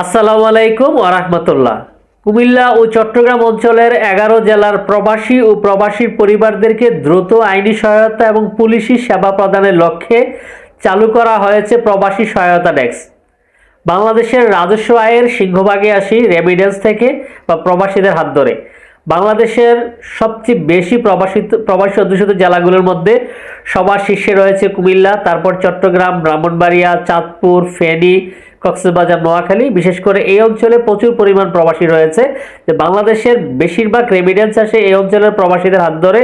আসসালামু আলাইকুম ওরহমতুল্লাহ কুমিল্লা ও চট্টগ্রাম অঞ্চলের এগারো জেলার প্রবাসী ও প্রবাসীর পরিবারদেরকে দ্রুত আইনি সহায়তা এবং পুলিশি সেবা প্রদানের লক্ষ্যে চালু করা হয়েছে প্রবাসী সহায়তা ডেস্ক। বাংলাদেশের রাজস্ব আয়ের সিংহভাগে আসি রেমিডেন্স থেকে বা প্রবাসীদের হাত ধরে। বাংলাদেশের সবচেয়ে বেশি প্রবাসী প্রবাসী অধ্যুষিত জেলাগুলোর মধ্যে সবার শীর্ষে রয়েছে কুমিল্লা, তারপর চট্টগ্রাম, ব্রাহ্মণবাড়িয়া, চাঁদপুর, ফেনী, কক্সবাজার, নোয়াখালী। বিশেষ করে এই অঞ্চলে প্রচুর পরিমাণ প্রবাসী রয়েছে। যে বাংলাদেশের বেশিরভাগ রেমিডেন্স আসে এই অঞ্চলের প্রবাসীদের হাত ধরে।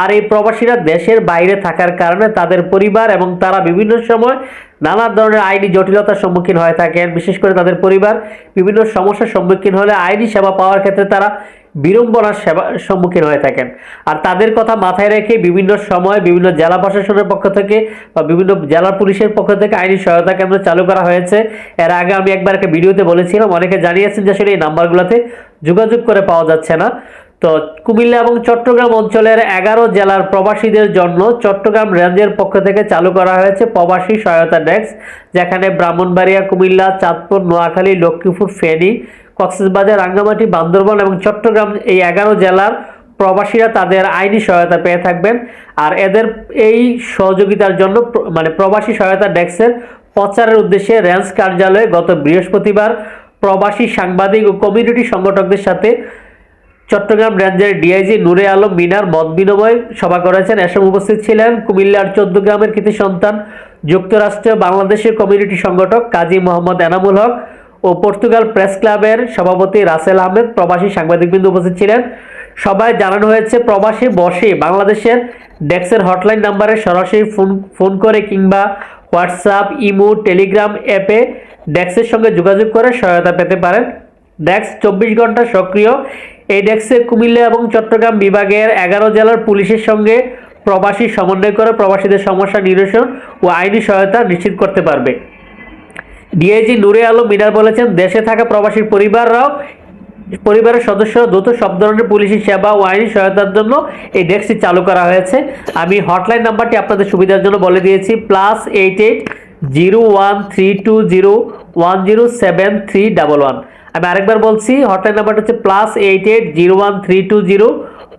আর এই প্রবাসীরা দেশের বাইরে থাকার কারণে তাদের পরিবার এবং তারা বিভিন্ন সময় নানা ধরনের আইনি জটিলতার সম্মুখীন হয়ে থাকেন। বিশেষ করে তাদের পরিবার বিভিন্ন সমস্যার সম্মুখীন হলে আইনি সেবা পাওয়ার ক্ষেত্রে তারা বিড়ম্বনার সেবা সম্মুখীন হয়ে থাকেন। আর তাদের কথা মাথায় রেখে বিভিন্ন সময় বিভিন্ন জেলা প্রশাসনের পক্ষ থেকে বা বিভিন্ন জেলা পুলিশের পক্ষ থেকে আইনি সহায়তা কেন্দ্র চালু করা হয়েছে। এর আগে আমি একবার একটা ভিডিওতে বলেছিলাম, অনেকে জানিয়েছেন যে আসলে এই নাম্বারগুলোতে যোগাযোগ করে পাওয়া যাচ্ছে না। তো কুমিল্লা এবং চট্টগ্রাম অঞ্চলের এগারো জেলার প্রবাসীদের জন্য চট্টগ্রাম রেঞ্জের পক্ষ থেকে চালু করা হয়েছে প্রবাসী সহায়তা ডেস্ক, যেখানে ব্রাহ্মণবাড়িয়া, কুমিল্লা, চাঁদপুর, নোয়াখালী, লক্ষ্মীপুর, ফেনী কক্সবাজার, রাঙ্গামাটি, বান্দরবান এবং চট্টগ্রাম এই এগারো জেলার প্রবাসীরা তাদের আইনি সহায়তা পেয়ে থাকবেন। আর এদের এই সহযোগিতার জন্য মানে প্রবাসী সহায়তা ডেস্কের প্রচারের উদ্দেশ্যে রেঞ্জ কার্যালয়ে গত বৃহস্পতিবার প্রবাসী সাংবাদিক ও কমিউনিটি সংগঠকদের সাথে চট্টগ্রাম রেঞ্জের ডিআইজি নূরে আলম মিনার মত বিনিময় সভা করেছেন। এসব উপস্থিত ছিলেন কুমিল্লার চোদ্দ গ্রামের কৃতি সন্তান, যুক্তরাষ্ট্রে, বাংলাদেশের কমিউনিটি সংগঠক কাজী মোহাম্মদ এনামুল হক ও পর্তুগাল প্রেস ক্লাবের সভাপতি রাসেল আহমেদ প্রবাসী সাংবাদিকবৃন্দ উপস্থিত ছিলেন। সবাই জানানো হয়েছে, প্রবাসী বসে বাংলাদেশের ডেক্সের হটলাইন নাম্বারে সরাসরি ফোন ফোন করে কিংবা হোয়াটসঅ্যাপ, ইমো, টেলিগ্রাম অ্যাপে ডেক্সের সঙ্গে যোগাযোগ করে সহায়তা পেতে পারেন। ডেক্স চব্বিশ ঘণ্টা সক্রিয়। এই ডেস্কে কুমিল্লা এবং চট্টগ্রাম বিভাগের এগারো জেলার পুলিশের সঙ্গে প্রবাসী সমন্বয় করে প্রবাসীদের সমস্যা নিরসন ও আইনি সহায়তা নিশ্চিত করতে পারবে। ডিআইজি নুরে আলম মিনার বলেছেন, দেশে থাকা প্রবাসীর পরিবাররাও, পরিবারের সদস্যরা দ্রুত সব ধরনের পুলিশি সেবা ও আইনি সহায়তার জন্য এই ডেস্কটি চালু করা হয়েছে। আমি হটলাইন নাম্বারটি আপনাদের সুবিধার জন্য বলে দিয়েছি plus eight eight zero one three two zero one zero seven three double one আমি আরেকবার বলছি, হটলাইন নাম্বারটা হচ্ছে plus eight eight zero one three two zero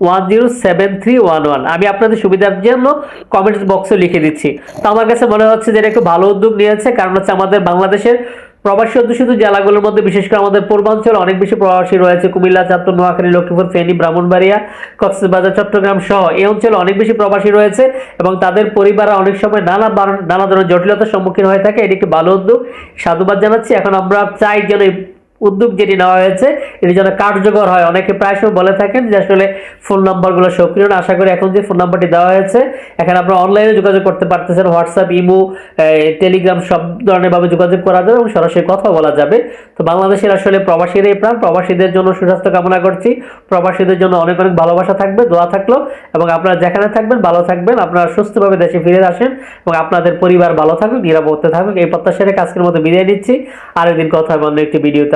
one zero seven three one one. আমি আপনাদের সুবিধার জন্য কমেন্টস বক্সে লিখে দিচ্ছি। তো আমার কাছে মনে হচ্ছে যে এটা একটু ভালো উদ্যোগ নিয়েছে, কারণ হচ্ছে আমাদের বাংলাদেশের প্রবাসী অধ্যুষিত জেলাগুলোর মধ্যে বিশেষ করে আমাদের পূর্বাঞ্চলে অনেক বেশি প্রবাসী রয়েছে। কুমিল্লা, চাঁদপুর, নোয়াখালী, লক্ষ্মীপুর, ফেনী, ব্রাহ্মণবাড়িয়া, কক্সবাজার, চট্টগ্রাম সহ এই অঞ্চলে অনেক বেশি প্রবাসী রয়েছে এবং তাদের পরিবাররা অনেক সময় নানা নানা ধরনের জটিলতার সম্মুখীন হয়ে থাকে। এটি একটি ভালো উদ্যোগ। সাধুবাদ জানাচ্ছি। এখন আমরা চাই যেন উদ্যোগ যেটি নেওয়া হয়েছে, এটি যেন কার্যকর হয়। অনেকে প্রায় সময় বলে থাকেন যে আসলে ফোন নাম্বারগুলো সক্রিয় না। আশা করি এখন যে ফোন নাম্বারটি দেওয়া হয়েছে, এখানে আপনারা অনলাইনে যোগাযোগ করতে পারতেছেন। হোয়াটসঅ্যাপ ইমো টেলিগ্রাম সব ধরনের ভাবে যোগাযোগ করা যাবে এবং সরাসরি কথা বলা যাবে। তো বাংলাদেশের আসলে প্রবাসীর এই প্রাণ, প্রবাসীদের জন্য সুস্বাস্থ্য কামনা করছি। প্রবাসীদের জন্য অনেক অনেক ভালোবাসা থাকবে, দোয়া থাকল এবং আপনারা যেখানে থাকবেন, ভালো থাকবেন। আপনারা সুস্থভাবে দেশে ফিরে আসেন এবং আপনাদের পরিবার ভালো থাকুক, নিরাপদে থাকুক। এই প্রত্যাশা রেখে আজকের মতো বিদায় নিচ্ছি। আরেকদিন কথা হবে অন্য একটি ভিডিওতে।